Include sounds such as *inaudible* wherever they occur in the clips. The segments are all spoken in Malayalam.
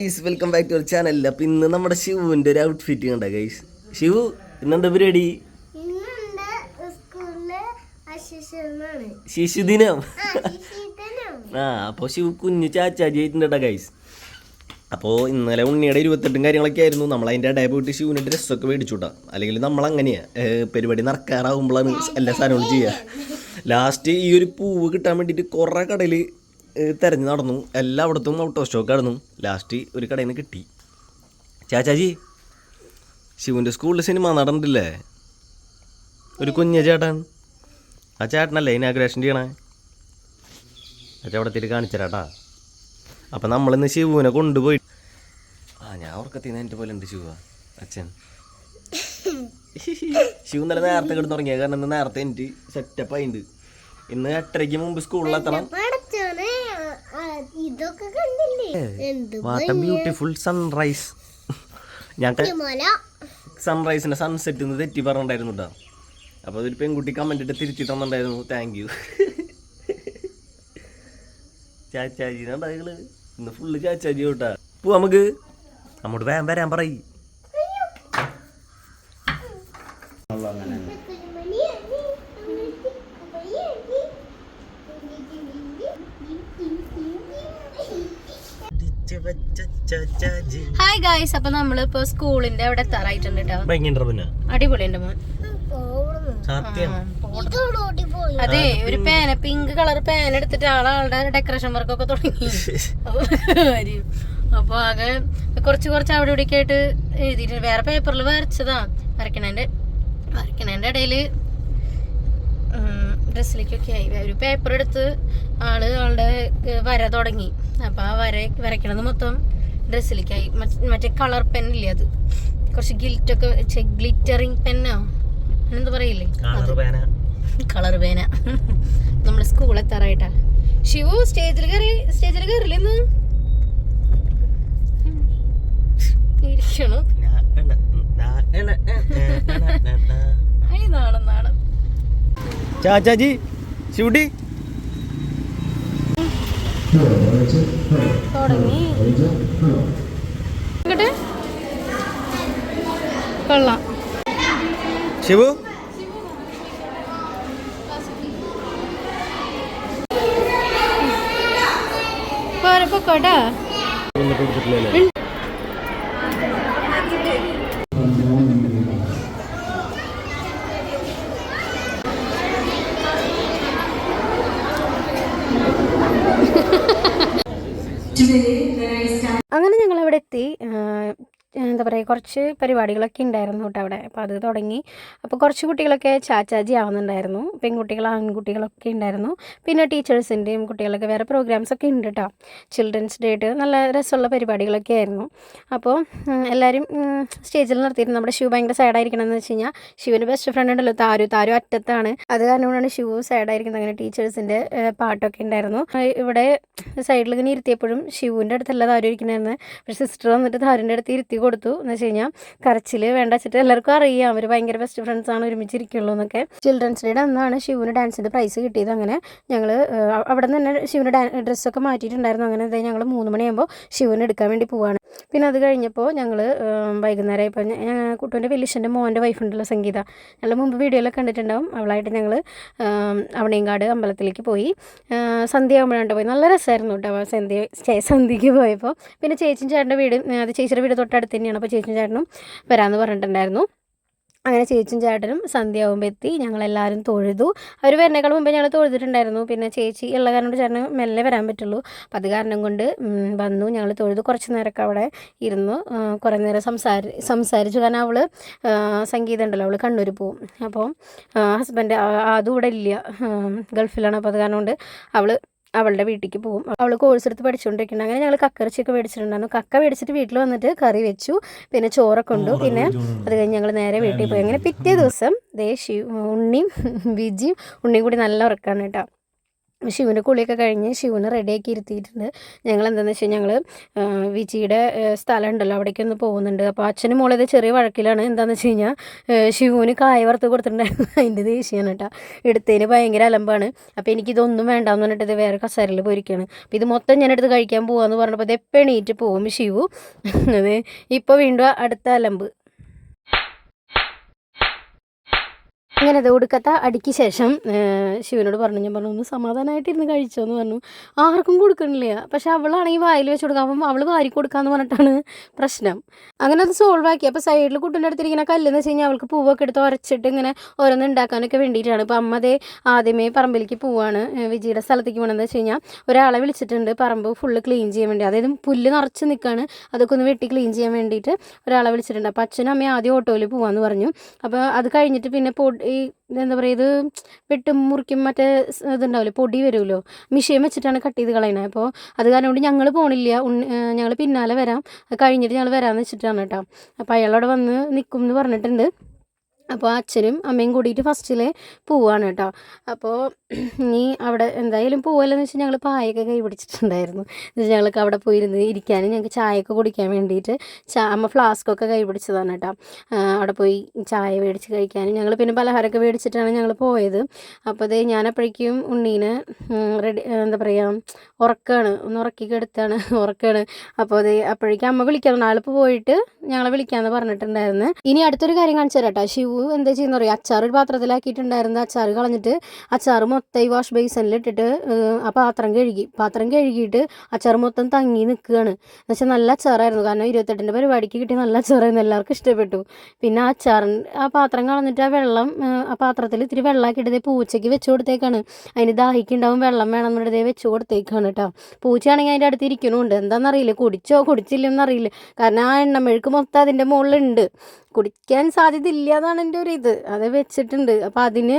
Guys welcome back to our channel അപ്പം ഇന്ന് നമ്മുടെ ശിവുവിന്റെ ഒരു ഔട്ട്ഫിറ്റ് കണ്ട ഗൈസ് ശിവു ഇന്നെന്താ പരിപാടി? ശിശുദിനം. ആ അപ്പോൾ ശിവു കുഞ്ഞു ചാച്ചാജി ആയിട്ടുണ്ട് ഗൈസ് അപ്പോൾ ഇന്നലെ ഉണ്ണിയുടെ ഇരുപത്തെട്ടും കാര്യങ്ങളൊക്കെ ആയിരുന്നു. നമ്മൾ അതിന്റെ ഇടയിൽ പോയിട്ട് ശിവുവിന്റെ ഡ്രസ്സൊക്കെ മേടിച്ചു കൂട്ടാം അല്ലെങ്കിൽ നമ്മൾ അങ്ങനെയാണ് പരിപാടി നടക്കാറാവുമ്പോഴാണ് എല്ലാ സാധനങ്ങളും ചെയ്യുക ലാസ്റ്റ് ഈ ഒരു പൂവ് കിട്ടാൻ വേണ്ടിയിട്ട് കുറേ കടയിൽ തിരഞ്ഞു നടന്നു. എല്ലായിടത്തും ഔട്ട് ഓഫ് സ്റ്റോക്ക് ആയിരുന്നു. ലാസ്റ്റ് ഒരു കടയിൽ നിന്ന് കിട്ടി. ചാച്ചാജി ശിവന്റെ സ്കൂളിൽ സിനിമ നടന്നിട്ടില്ലേ? ഒരു കുഞ്ഞ ചേട്ടൻ. ആ ചേട്ടനല്ലേ ഇനാഗ്രേഷൻ ചെയ്യണേ? അച്ഛൻ അവിടെ തിരി കാണിച്ചരാട്ടാ അപ്പം നമ്മളിന്ന് ശിവുവിനെ കൊണ്ടുപോയി. ആ ഞാൻ ഉറക്കത്തിൽ എന്റെ പോലെ ഉണ്ട് ശിവ അച്ഛൻ. ശിവ നല്ല നേരത്തെ കിടന്ന് കാരണം ഇന്ന് നേരത്തെ എനിക്ക് സെറ്റപ്പ് ആയിട്ടുണ്ട്. ഇന്ന് എട്ടരയ്ക്ക് മുമ്പ് സ്കൂളിലെത്തണം ഇതൊക്കെ കണ്ടില്ലേ? എന്ത് വാട്ട് ബ്യൂട്ടിഫുൾ സൺറൈസ് ഞാൻ സൺറൈസിന്റെ സൺസെറ്റ് എന്ന് തെറ്റി പറഞ്ഞിട്ടുണ്ടായിരുന്നു കേട്ടോ അപ്പോൾ അതൊരു പെൺകുട്ടി കമന്റ് ഇട്ട് തിരിച്ചു തന്നിട്ടുണ്ടായിരുന്നു. താങ്ക് യു ചാച്ചാജി ഉണ്ടാകൾ ഇന്ന് ഫുള്ള് ചാച്ചാജി കേട്ടാ പോ നമുക്ക്. നമ്മുടെ വേഗം വരാൻ പറയ്. ഹായ് ഗായ്സ് അപ്പൊ നമ്മളിപ്പോ സ്കൂളിന്റെ അവിടെ എത്താറായിട്ടുണ്ട് കേട്ടോ അടിപൊളിയുണ്ട് പിന്നെ. അടിപൊളി എന്റെ മോൻ. സത്യം. ഇതോടുകൂടി പോയി അതെ ഒരു പേന പിങ്ക് കളർ പേന എടുത്തിട്ട് ആളാളുടെ ഡെക്കറേഷൻ വർക്കൊക്കെ തുടങ്ങി. അപ്പൊ ആകെ കുറച്ച് കുറച്ച് അവിടെ ഇവിടെ ആയിട്ട് എഴുതിയിട്ടുണ്ട് വേറെ പേപ്പറിൽ വരച്ചതാ. വരക്കണേന്റെ വരക്കണേന്റെ ഇടയിൽ ഡ്രസ്സിലേക്കൊക്കെ ആയി. ഒരു പേപ്പർ എടുത്ത് ആൾ ആളുടെ വര തുടങ്ങി. അപ്പൊ ആ വര വരയ്ക്കണത് മൊത്തം ഡ്രസ്സിലേക്കായി മറ്റേ കളർ പെൻ പെന്നില്ലേ അത് കുറച്ച് ഗിൽറ്റ് ഒക്കെ ഗ്ലിറ്ററിങ് പെന്നോ അങ്ങനെന്താ പറയില്ലേ കളർ പേന നമ്മൾ സ്കൂൾ എത്താറായിട്ടാ ശിവു സ്റ്റേജിൽ കയറി സ്റ്റേജിൽ കയറില്ല ഇന്ന് ഇരിക്കണു ചാച്ചാജി ശിവുടി Yeah. തുടങ്ങി. കൊള്ളാം. ശിവു? പോരെ പൊക്കോട്ടാ ഒന്നും കൊടുത്തിട്ടില്ലല്ലേ അങ്ങനെ ഞങ്ങൾ അവിടെ എത്തി എന്താ പറയുക കുറച്ച് പരിപാടികളൊക്കെ ഉണ്ടായിരുന്നു കേട്ടോ അവിടെ. അപ്പോൾ അത് തുടങ്ങി. അപ്പോൾ കുറച്ച് കുട്ടികളൊക്കെ ചാച്ചാജി ആവുന്നുണ്ടായിരുന്നു. പെൺകുട്ടികൾ ആൺകുട്ടികളൊക്കെ ഉണ്ടായിരുന്നു പിന്നെ ടീച്ചേഴ്സിന്റെയും കുട്ടികളൊക്കെ വേറെ പ്രോഗ്രാംസ് ഒക്കെ ഉണ്ട് കേട്ടോ ചിൽഡ്രൻസ് ഡേ ആയിട്ട് നല്ല രസമുള്ള പരിപാടികളൊക്കെ ആയിരുന്നു. അപ്പോൾ എല്ലാവരും സ്റ്റേജിൽ നിർത്തിയിരുന്നു. നമ്മുടെ ശിവ ഭയങ്കര സൈഡായിരിക്കണം എന്ന് വെച്ച് കഴിഞ്ഞാൽ ശിവന് ബെസ്റ്റ് ഫ്രണ്ട് ഉണ്ടല്ലോ താരു. താരു അറ്റത്താണ്. അത് കാരണമാണ് ഷൂ സാഡായിരിക്കുന്നത് അങ്ങനെ ടീച്ചേഴ്സിന്റെ പാട്ടൊക്കെ ഉണ്ടായിരുന്നു ഇവിടെ സൈഡിൽ ഇങ്ങനെ ഇരുത്തിയപ്പോഴും ശിവുവിന്റെ അടുത്തല്ല താരു ഇരിക്കണമായിരുന്നു പക്ഷേ സിസ്റ്റർ വന്നിട്ട് താരുന്റെ അടുത്ത് ഇരുത്തി കൊടുത്തു. എന്ന് വെച്ച് കഴിഞ്ഞാൽ കരച്ചിൽ വേണ്ട വെച്ചിട്ട് എല്ലാവർക്കും അറിയാം. അവർ ഭയങ്കര ബെസ്റ്റ് ഫ്രണ്ട്സ് ആണ് ഒരുമിച്ചിരിക്കുള്ളൂ എന്നൊക്കെ. ചിൽഡ്രൻസ് ഡേയുടെ അന്നാണ് ശിവന് ഡാൻസിന്റെ പ്രൈസ് കിട്ടിയത്. അങ്ങനെ ഞങ്ങൾ അവിടെ നിന്ന് തന്നെ ശിവന് ഡാൻ ഡ്രസ്സൊക്കെ മാറ്റിയിട്ടുണ്ടായിരുന്നു. അങ്ങനെ ഞങ്ങൾ മൂന്ന് മണിയാകുമ്പോൾ ശിവന് എടുക്കാൻ വേണ്ടി പോവാണ്. പിന്നെ അത് കഴിഞ്ഞപ്പോൾ ഞങ്ങൾ വൈകുന്നേരം ഇപ്പോൾ കുട്ടുവിന്റെ വലിയച്ഛന്റെ മോന്റെ വൈഫുണ്ടല്ലോ സംഗീത. ഞങ്ങൾ മുമ്പ് വീഡിയോയിലൊക്കെ കണ്ടിട്ടുണ്ടാവും. അവളായിട്ട് ഞങ്ങൾ അവണേങ്കാട് അമ്പലത്തിലേക്ക് പോയി. സന്ധ്യ ആകുമ്പോഴാണ് പോയി. നല്ല രസമായിരുന്നു കേട്ടോ സന്ധ്യ സന്ധ്യയ്ക്ക് പോയപ്പോൾ. പിന്നെ ചേച്ചിൻ ചേട്ടന്റെ വീട് അത് ചേച്ചിയുടെ വീട് തൊട്ടടുത്ത് തന്നെയാണ്. അപ്പോൾ ചേച്ചിൻ ചേട്ടനും വരാമെന്ന് പറഞ്ഞിട്ടുണ്ടായിരുന്നു. അങ്ങനെ ചേച്ചിയും ചേട്ടനും സന്ധ്യ ആകുമ്പോൾ എത്തി ഞങ്ങളെല്ലാവരും തൊഴുതു. അവർ വരുന്നേക്കാൾ മുമ്പേ ഞങ്ങൾ തൊഴുതിട്ടുണ്ടായിരുന്നു. പിന്നെ ചേച്ചി ഉള്ള കാരണം ചേട്ടന് മെല്ലെ വരാൻ പറ്റുള്ളൂ. അപ്പം അത് കാരണം കൊണ്ട് വന്നു. ഞങ്ങൾ തൊഴുതു. കുറച്ച് നേരമൊക്കെ അവിടെ ഇരുന്നു. കുറേ നേരം സംസാരി സംസാരിച്ചു. കാരണം അവൾ സംഗീതം ഉണ്ടല്ലോ അവൾ കണ്ണൂർ പോവും. അപ്പോൾ ഹസ്ബൻഡ് അതും ഇവിടെ ഇല്ല. ഗൾഫിലാണ്. അപ്പോൾ അത് കാരണം കൊണ്ട് അവൾ അവളുടെ വീട്ടിലേക്ക് പോകും. അവൾ കോഴ്സ് എടുത്ത് പഠിച്ചുകൊണ്ടിരിക്കുന്നത് അങ്ങനെ ഞങ്ങൾ കക്കറിച്ചൊക്കെ മേടിച്ചിട്ടുണ്ടായിരുന്നു. കക്ക മേടിച്ചിട്ട് വീട്ടിൽ വന്നിട്ട് കറി വെച്ചു. പിന്നെ ചോറൊക്കെ ഉണ്ട്. പിന്നെ അത് കഴിഞ്ഞ് ഞങ്ങൾ നേരെ വീട്ടിൽ പോയി. അങ്ങനെ പിറ്റേ ദിവസം ദേ ശിവ് ഉണ്ണിയും വിജിയും ഉണ്ണിയും കൂടി നല്ല ഉറക്കാണ് കേട്ടോ. ശിവന്റെ കുളിയൊക്കെ കഴിഞ്ഞ് ശിവനെ റെഡിയാക്കി ഇരുത്തിയിട്ടുണ്ട്. ഞങ്ങൾ എന്താണെന്ന് വെച്ചാൽ ഞങ്ങൾ വിജിയുടെ സ്ഥലം ഉണ്ടല്ലോ അവിടേക്ക് ഒന്ന് പോകുന്നുണ്ട്. അപ്പോൾ അച്ഛനും മോളേത് ചെറിയ വഴക്കിലാണ്. എന്താണെന്ന് വെച്ച് കഴിഞ്ഞാൽ ശിവന് കായ വറുത്ത് കൊടുത്തിട്ടുണ്ടായിരുന്നു. *laughs* അതിന്റെ ദേഷ്യമാണ് കേട്ടോ. എടുത്തതിന് ഭയങ്കര അലമ്പാണ്. അപ്പോൾ എനിക്കിതൊന്നും വേണ്ടാന്ന് പറഞ്ഞിട്ട് ഇത് വേറെ കസേരയിൽ പോയിരിക്കുകയാണ് അപ്പോൾ ഇത് മൊത്തം ഞാൻ എടുത്ത് കഴിക്കാൻ പോകാമെന്ന് പറഞ്ഞപ്പോൾ ഇത് എപ്പോൾ എണീറ്റ് പോകും ശിവു. *laughs* അത് ഇപ്പോൾ വീണ്ടും അടുത്ത അലമ്പ്. അങ്ങനെ അത് അടിക്ക് ശേഷം ശിവനോട് പറഞ്ഞു ഞാൻ പറഞ്ഞു ഒന്ന് സമാധാനമായിട്ടിരുന്ന് കഴിച്ചോ എന്ന് പറഞ്ഞു. ആർക്കും കൊടുക്കണില്ല. പക്ഷെ അവളാണെങ്കിൽ വായിൽ വെച്ച് കൊടുക്കാം അപ്പം അവൾ വാരി കൊടുക്കാന്ന് പറഞ്ഞിട്ടാണ് പ്രശ്നം. അങ്ങനെ അത് സോൾവ് ആക്കി. അപ്പോൾ സൈഡിൽ കുട്ടിന്റെ അടുത്തിരിക്കുന്ന കല്ലെന്ന് വെച്ച് കഴിഞ്ഞാൽ അവൾക്ക് പൂവൊക്കെ എടുത്ത് ഉരച്ചിട്ട് ഇങ്ങനെ ഓരോന്ന് ഉണ്ടാക്കാനൊക്കെ വേണ്ടിയിട്ടാണ്. അപ്പോൾ അമ്മതേ ആദ്യമേ പറമ്പിലേക്ക് പോവാണ് വിജയുടെ വിജിയുടെ സ്ഥലത്തേക്ക് പോകണമെന്ന് വെച്ച് കഴിഞ്ഞാൽ ഒരാളെ വിളിച്ചിട്ടുണ്ട് പറമ്പ് ഫുള്ള് ക്ലീൻ ചെയ്യാൻ വേണ്ടി. അതായത് പുല്ല് നിറച്ച് നിൽക്കുകയാണ് അതൊക്കെ ഒന്ന് വെട്ടി ക്ലീൻ ചെയ്യാൻ വേണ്ടിയിട്ട് ഒരാളെ വിളിച്ചിട്ടുണ്ട്. അപ്പോൾ അച്ഛനും അമ്മയും ആദ്യം ഓട്ടോയിൽ പോകാമെന്ന് പറഞ്ഞു. അപ്പോൾ അത് കഴിഞ്ഞിട്ട് പിന്നെ പൊടി ഈ എന്താ പറയുക ഇത് വെട്ടും മുറിക്കും മറ്റേ ഇതുണ്ടാവില്ലേ പൊടി വരുമല്ലോ മിഷീൻ വെച്ചിട്ടാണ് കട്ട് ചെയ്ത് കളയണത് അപ്പോൾ അത് കാരണം കൊണ്ട് ഞങ്ങൾ പോണില്ല ഞങ്ങൾ പിന്നാലെ വരാം. കഴിഞ്ഞിട്ട് ഞങ്ങൾ വരാമെന്ന് വെച്ചിട്ടാണ് കേട്ടോ. അപ്പോൾ അയാളവിടെ വന്ന് നിൽക്കും എന്ന് പറഞ്ഞിട്ടുണ്ട്. അപ്പോൾ അച്ഛനും അമ്മയും കൂടിയിട്ട് ഫസ്റ്റിലെ പോവാണ് കേട്ടോ. അപ്പോൾ നീ അവിടെ എന്തായാലും പോവല്ലെന്ന് വെച്ചാൽ ഞങ്ങൾ പായൊക്കെ കൈ പിടിച്ചിട്ടുണ്ടായിരുന്നു. എന്നുവെച്ചാൽ ഞങ്ങൾക്ക് അവിടെ പോയിരുന്ന് ഇരിക്കാനും ഞങ്ങൾക്ക് ചായയൊക്കെ കുടിക്കാൻ വേണ്ടിയിട്ട് ചാ അമ്മ ഫ്ലാസ്കൊക്കെ കൈ പിടിച്ചതാണ് കേട്ടോ. അവിടെ പോയി ചായ മേടിച്ച് കഴിക്കാനും ഞങ്ങൾ പിന്നെ പലഹാരമൊക്കെ മേടിച്ചിട്ടാണ് ഞങ്ങൾ പോയത്. അപ്പോൾ അത് ഞാനപ്പോഴേക്കും ഉണ്ണീനെ റെഡി എന്താ പറയുക ഉറക്കാണ്. ഒന്ന് ഉറക്കി എടുത്താണ് *laughs* ഉറക്കാണ്. അപ്പോൾ അത് അപ്പോഴേക്കും അമ്മ വിളിക്കാറുണ്ട് ആളിപ്പോൾ പോയിട്ട് ഞങ്ങളെ വിളിക്കാമെന്ന് പറഞ്ഞിട്ടുണ്ടായിരുന്നു. ഇനി അടുത്തൊരു കാര്യം കാണിച്ചു തരാം കേട്ടോ. എന്താ ചെയ്യുന്ന പറയുക അച്ചാർ ഒരു പാത്രത്തിലാക്കിയിട്ടുണ്ടായിരുന്ന. അച്ചാർ കളഞ്ഞിട്ട് അച്ചാർ മൊത്തം ഈ വാഷ് ബേസിനിൽ ഇട്ടിട്ട് ആ പാത്രം കഴുകി. പാത്രം കഴുകിയിട്ട് അച്ചാർ മൊത്തം തങ്ങി നിൽക്കുകയാണ്. എന്ന് വെച്ചാൽ നല്ല അച്ചാറായിരുന്നു. കാരണം ഇരുപത്തെട്ടിന്റെ പരിപാടിക്ക് കിട്ടിയ നല്ല അച്ചാറായിരുന്നു. എല്ലാവർക്കും ഇഷ്ടപ്പെട്ടു. പിന്നെ ആ അച്ചാറിൻ ആ പാത്രം കളഞ്ഞിട്ട് ആ വെള്ളം ആ പാത്രത്തിൽ ഇത്തിരി വെള്ളമാക്കിയിട്ട് പൂച്ചയ്ക്ക് വെച്ച് കൊടുത്തേക്കാണ്. അതിന് ദാഹിക്കുണ്ടാവും വെള്ളം വേണം എന്നുള്ളത് ദേ വെച്ച് കൊടുത്തേക്കാണ് കേട്ടോ. പൂച്ചയാണെങ്കിൽ അതിന്റെ അടുത്ത് ഇരിക്കണമുണ്ട് എന്താണെന്നറിയില്ല കുടിച്ചോ കുടിച്ചില്ലെന്നറിയില്ല. കാരണം ആ എണ്ണമെഴുക്ക് മൊത്തം അതിന്റെ മുകളിലുണ്ട്. കുടിക്കാൻ സാധ്യത ഇല്ല എന്നാണ് എന്റെ ഒരു ഇത്. അത് വെച്ചിട്ടുണ്ട്. അപ്പോൾ അതിന്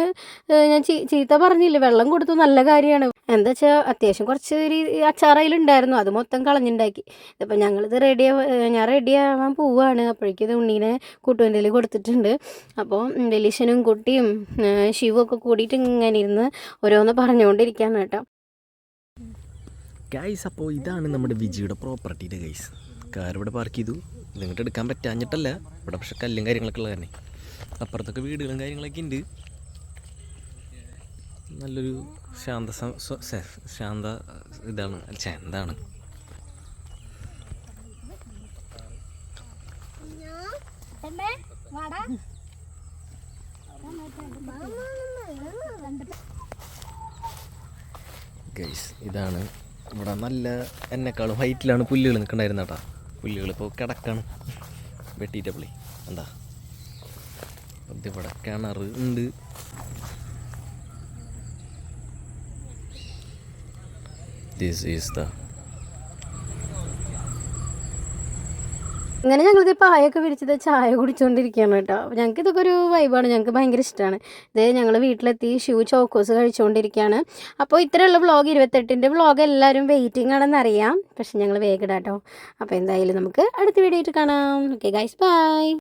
ഞാൻ ചീത്ത പറഞ്ഞില്ല? വെള്ളം കൊടുത്തു നല്ല കാര്യമാണ്. എന്താ വെച്ചാൽ അത്യാവശ്യം കുറച്ച് ഒരു അച്ചാറയിലുണ്ടായിരുന്നു അത് മൊത്തം കളഞ്ഞുണ്ടാക്കി. ഇതിപ്പോൾ ഞങ്ങളിത് റെഡി ഞാൻ റെഡി ആവാൻ പോവുകയാണ് അപ്പോഴേക്കും ഇത് ഉണ്ണീനെ കൂട്ടുവന്റെയിൽ കൊടുത്തിട്ടുണ്ട്. അപ്പോൾ ഡെലിഷനും കുട്ടിയും ശിവും ശിവൊക്കെ കൂടിയിട്ട് ഇങ്ങനെ ഇരുന്ന് ഓരോന്ന് പറഞ്ഞുകൊണ്ടിരിക്കുകയാണ് കേട്ടോ. ഗൈസ് അപ്പോൾ ഇതാണ് നമ്മുടെ വിജിയുടെ പ്രോപ്പർട്ടിയുടെ ഗൈസ് കാർ ഇവിടെ പാർക്ക് ചെയ്തു. ഇങ്ങോട്ട് എടുക്കാൻ പറ്റാഞ്ഞിട്ടല്ല. ഇവിടെ പക്ഷെ കല്ലും കാര്യങ്ങളൊക്കെ ഉള്ള കാരണം. അപ്പുറത്തൊക്കെ വീടുകളും കാര്യങ്ങളൊക്കെ ഉണ്ട്. നല്ലൊരു ശാന്ത ശാന്ത ഇതാണ്. ശാന്താണ് ഗൈസ് ഇതാണ്. ഇവിടെ നല്ല എന്നെക്കാളും ഹൈറ്റിലാണ് പുല്ലുകൾ നിൽക്കണ്ടായിരുന്ന കേട്ടോ പുല്ലുകൾ ഇപ്പോൾ കിടക്കാണ് വെട്ടിയിട്ടപ്പളേ എന്താ? ഇതിവിടെ കിണർ ഉണ്ട്. ദിസ് ഈസ് ദ അങ്ങനെ ഞങ്ങളിത് പായൊക്കെ വിരിച്ചത് ചായ കുടിച്ചുകൊണ്ടിരിക്കുകയാണ് കേട്ടോ. അപ്പോൾ ഞങ്ങൾക്ക് ഇതൊക്കെ ഒരു വൈബാണ് ഞങ്ങൾക്ക് ഭയങ്കര ഇഷ്ടമാണ് ഇത് ഞങ്ങൾ വീട്ടിലെത്തി ഷൂ ചോക്കോസ് കഴിച്ചുകൊണ്ടിരിക്കുകയാണ് അപ്പോൾ ഇത്രയുള്ള വ്ളോഗ് ഇരുപത്തെട്ടിന്റെ വ്ളോഗ് എല്ലാവരും വെയിറ്റിംഗ് ആണെന്ന് അറിയാം. പക്ഷെ ഞങ്ങൾ വേഗം കേട്ടോ അപ്പോൾ എന്തായാലും നമുക്ക് അടുത്ത വീഡിയോ കാണാം. Okay guys bye